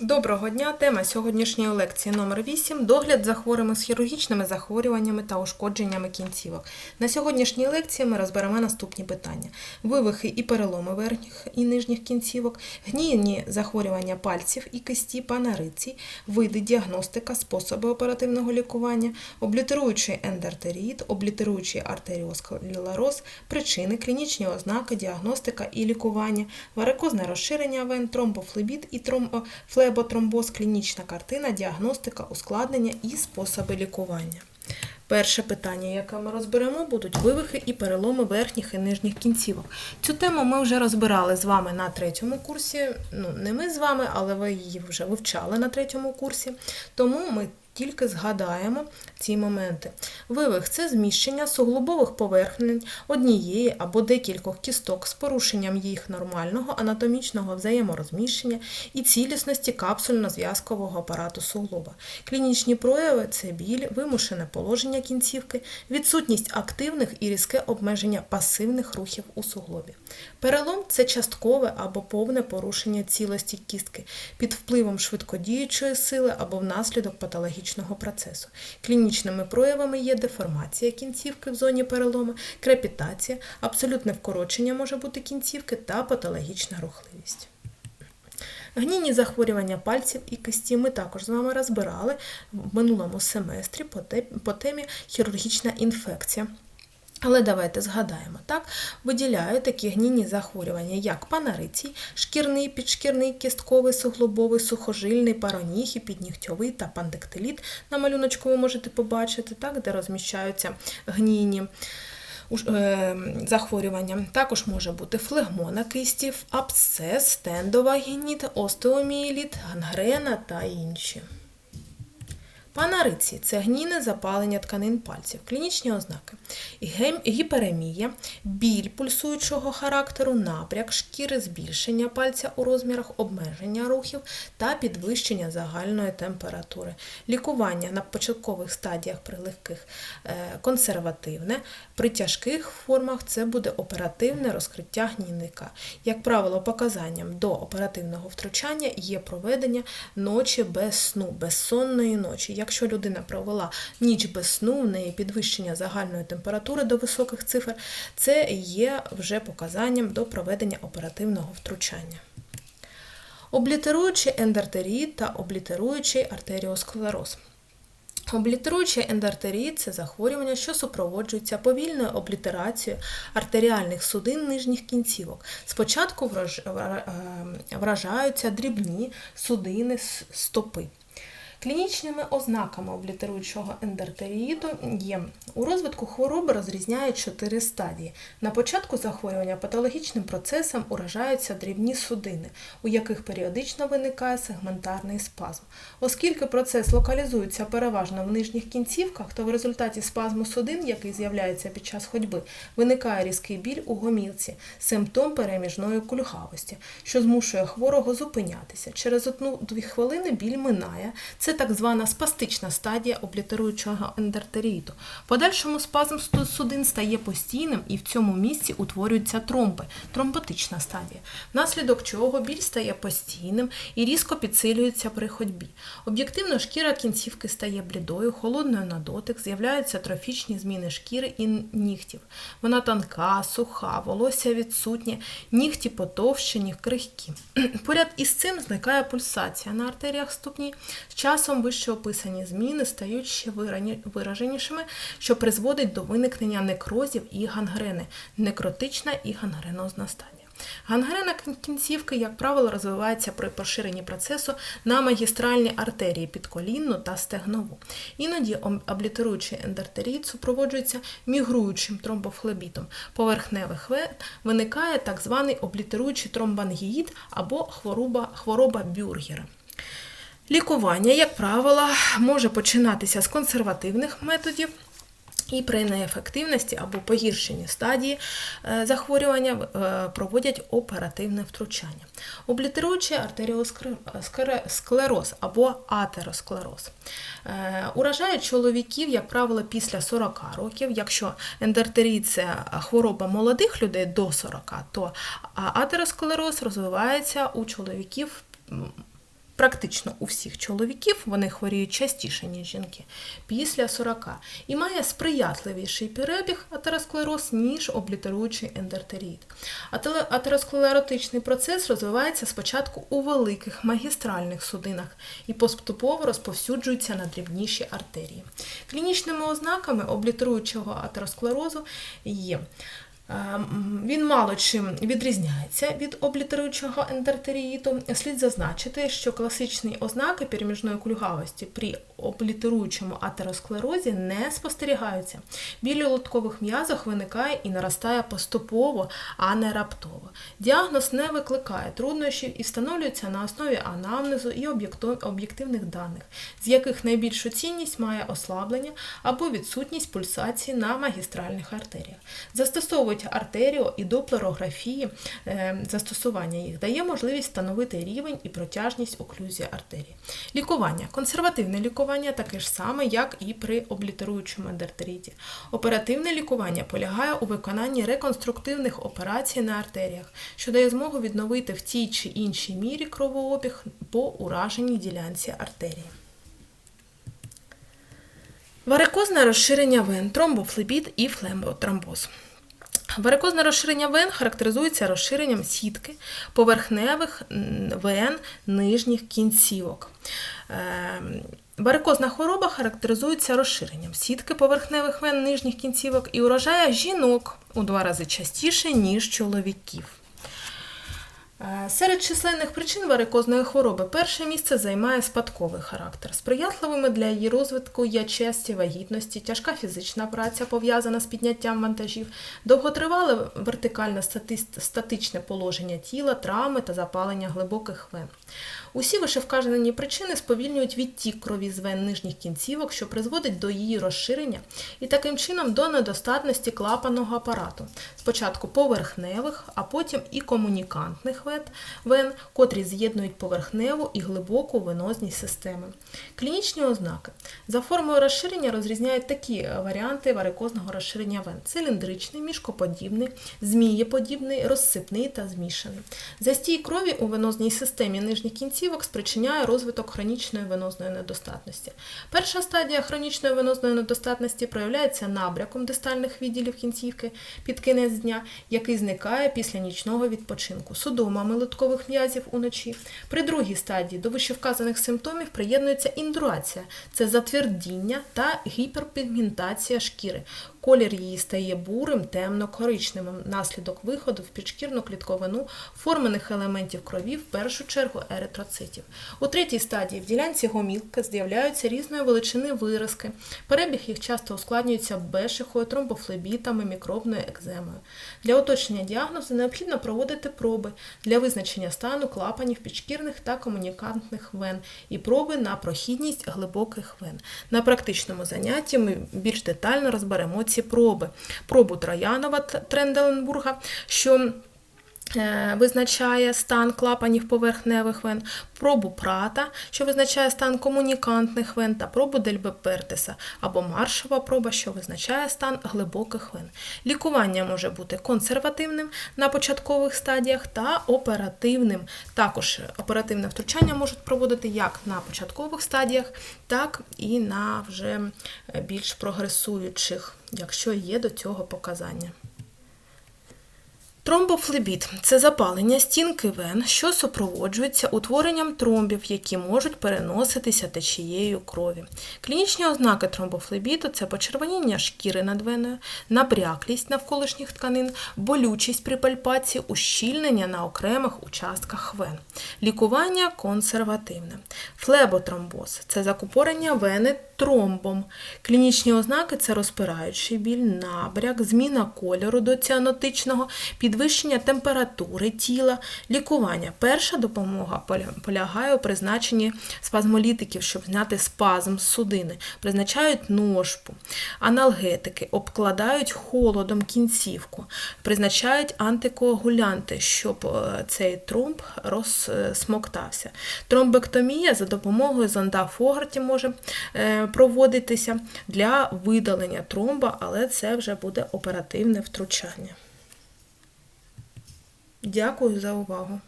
Доброго дня! Тема сьогоднішньої лекції номер 8 догляд за хворими з хірургічними захворюваннями та ушкодженнями кінцівок. На сьогоднішній лекції ми розберемо наступні питання: вивихи і переломи верхніх і нижніх кінцівок, гнійні захворювання пальців і кисті, панариці, види діагностика, способи оперативного лікування, облітеруючий ендартеріт, облітеруючий артеріосклероз, причини, клінічні ознаки, діагностика і лікування, варикозне розширення вен, тромбофлебіт і тромбо тромбоз, клінічна картина, діагностика, ускладнення і способи лікування. Перше питання, яке ми розберемо, будуть вивихи і переломи верхніх і нижніх кінцівок. Цю тему ми вже розбирали з вами на третьому курсі. Ну, не ми з вами, але ви її вже вивчали на третьому курсі. Тому ми тільки згадаємо ці моменти. Вивих це зміщення суглобових поверхнень однієї або декількох кісток з порушенням їх нормального анатомічного взаєморозміщення і цілісності капсульно-зв'язкового апарату суглоба. Клінічні прояви це біль, вимушене положення кінцівки, відсутність активних і різке обмеження пасивних рухів у суглобі. Перелом це часткове або повне порушення цілості кістки під впливом швидкодіючої сили або внаслідок патологічного процесу. Клінічними проявами є деформація кінцівки в зоні перелому, крепітація, абсолютне вкорочення може бути кінцівки та патологічна рухливість. Гнійні захворювання пальців і кисті ми також з вами розбирали в минулому семестрі по темі хірургічна інфекція. Але давайте згадаємо, так, виділяють такі гнійні захворювання, як панарицій, шкірний, підшкірний, кістковий, суглобовий, сухожильний, пароніхі, піднігтьовий та пандектиліт. На малюночку ви можете побачити, так, де розміщаються гнійні захворювання. Також може бути флегмона кистів, абсцес, стендова геніт, остеоміеліт, гангрена та інші. Панариці це гнійне запалення тканин пальців, клінічні ознаки, гіперемія, біль пульсуючого характеру, напряг шкіри, збільшення пальця у розмірах, обмеження рухів та підвищення загальної температури. Лікування на початкових стадіях при легких е, консервативне, при тяжких формах це буде оперативне розкриття гнійника. Як правило, показанням до оперативного втручання є проведення ночі без сну, безсонної ночі. Якщо людина провела ніч без сну, в неї підвищення загальної температури до високих цифр, це є вже показанням до проведення оперативного втручання. Облітеруючий ендартеріт та облітеруючий артеріосклероз. Облітеруючий ендартеріт – це захворювання, що супроводжується повільною облітерацією артеріальних судин нижніх кінцівок. Спочатку вражаються дрібні судини стопи. Клінічними ознаками облітеруючого ендартеріїду є у розвитку хвороби розрізняють чотири стадії. На початку захворювання патологічним процесом уражаються дрібні судини, у яких періодично виникає сегментарний спазм. Оскільки процес локалізується переважно в нижніх кінцівках, то в результаті спазму судин, який з'являється під час ходьби, виникає різкий біль у гомілці, симптом переміжної кульгавості, що змушує хворого зупинятися. Через одну-дві хвилини біль минає. Це так звана спастична стадія облітеруючого ендартеріїду. Подальшому спазм судин стає постійним і в цьому місці утворюються тромби, тромботична стадія, внаслідок чого біль стає постійним і різко підсилюється при ходьбі. Об'єктивно шкіра кінцівки стає блідою, холодною на дотик, з'являються трофічні зміни шкіри і нігтів. Вона тонка, суха, волосся відсутнє, нігті потовщені, крихкі. Поряд із цим зникає пульсація на артеріях ступні. З часом вище описані зміни стають ще вираженішими, що призводить до виникнення некрозів і гангрени, некротична і гангренозна стадія. Гангрена кінцівки, як правило, розвивається при поширенні процесу на магістральні артерії підколінну та стегнову. Іноді облітеруючий ендартеріт супроводжується мігруючим тромбофлебітом. Поверхневих вен виникає так званий облітеруючий тромбангіїд або хвороба, хвороба бюргера. Лікування, як правило, може починатися з консервативних методів. І при неефективності або погіршенні стадії е, захворювання е, проводять оперативне втручання. Облітеруючий артеріосклероз або атеросклероз. Е, уражають чоловіків, як правило, після 40 років. Якщо ендертерій – це хвороба молодих людей до 40, то атеросклероз розвивається у чоловіків практично у всіх чоловіків, вони хворіють частіше, ніж жінки, після 40, і має сприятливіший перебіг атеросклероз, ніж облітеруючий ендертеріт. Атеросклеротичний процес розвивається спочатку у великих магістральних судинах і поступово розповсюджується на дрібніші артерії. Клінічними ознаками облітеруючого атеросклерозу є Він мало чим відрізняється від облітеруючого ендертеріїту. Слід зазначити, що класичні ознаки переміжної кульгавості при облітеруючому атеросклерозі не спостерігаються. Біль у лоткових м'язах виникає і наростає поступово, а не раптово. Діагноз не викликає труднощів і встановлюється на основі анамнезу і об'єктивних даних, з яких найбільшу цінність має ослаблення або відсутність пульсації на магістральних артеріях. Застосовують артеріо і доплерографії, е, застосування їх дає можливість встановити рівень і протяжність оклюзії артерії. Лікування. Консервативне лікування таке ж саме, як і при облітеруючому ендертеріті. Оперативне лікування полягає у виконанні реконструктивних операцій на артеріях, що дає змогу відновити в тій чи іншій мірі кровообіг по ураженій ділянці артерії. Варикозне розширення вен, тромбофлебіт і флемботромбоз. Варикозне розширення вен характеризується розширенням сітки поверхневих вен нижніх кінцівок. Ем, Варикозна хвороба характеризується розширенням сітки поверхневих вен нижніх кінцівок і урожає жінок у два рази частіше, ніж чоловіків. Е, Серед численних причин варикозної хвороби перше місце займає спадковий характер. Сприятливими для її розвитку є часті вагітності, тяжка фізична праця, пов'язана з підняттям вантажів, довготривале вертикальне статичне положення тіла, травми та запалення глибоких вен. Усі вишевказані причини сповільнюють відтік крові з вен нижніх кінцівок, що призводить до її розширення і таким чином до недостатності клапанного апарату. Спочатку поверхневих, а потім і комунікантних вен, вен, котрі з'єднують поверхневу і глибоку венозні системи. Клінічні ознаки. За формою розширення розрізняють такі е, варіанти варикозного розширення вен: циліндричний, мішкоподібний, змієподібний, розсипний та змішаний. Застій крові у венозній системі нижніх кінцівок спричиняє розвиток хронічної венозної недостатності. Перша стадія хронічної венозної недостатності проявляється набряком дистальних відділів кінцівки під кінець дня, який зникає після нічного відпочинку, судомами литкових м'язів уночі. При другій стадії до вищевказаних симптомів приєднується індурація це затвердіння та гіперпігментація шкіри. Колір її стає бурим, темно-коричневим наслідок виходу в підшкірну клітковину формених елементів крові, в першу чергу еритроцитів. У третій стадії в ділянці гомілки з'являються різної величини виразки. Перебіг їх часто ускладнюється бешихою, тромбофлебітами, мікробною екземою. Для уточнення діагнозу необхідно проводити проби для визначення стану клапанів підшкірних та комунікантних вен і проби на прохідність глибоких вен. На практичному занятті ми більш детально розберемо ці проби. Пробу Троянова Тренделенбурга, що визначає стан клапанів поверхневих вен, пробу Прата, що визначає стан комунікантних вен, та пробу Дельбепертеса або маршова проба, що визначає стан глибоких вен. Лікування може бути консервативним на початкових стадіях та оперативним. Також оперативне втручання можуть проводити як на початкових стадіях, так і на вже е, більш прогресуючих, якщо є до цього показання. Тромбофлебіт це запалення стінки вен, що супроводжується утворенням тромбів, які можуть переноситися течією крові. Клінічні ознаки тромбофлебіту це почервоніння шкіри над веною, набряклість навколишніх тканин, болючість при пальпації, ущільнення на окремих участках вен. Лікування консервативне. Флеботромбоз це закупорення вени тромбом. Клінічні ознаки це розпираючий біль, набряк, зміна кольору до ціанотичного, підвищення температури тіла, лікування. Перша допомога полягає у призначенні спазмолітиків, щоб зняти спазм з судини, призначають ножпу, аналгетики, обкладають холодом кінцівку, призначають антикоагулянти, щоб е, цей тромб розсмоктався. Тромбектомія за допомогою зонда Фогарті може е, проводитися для видалення тромба, але це вже буде оперативне втручання. Дякую за увагу.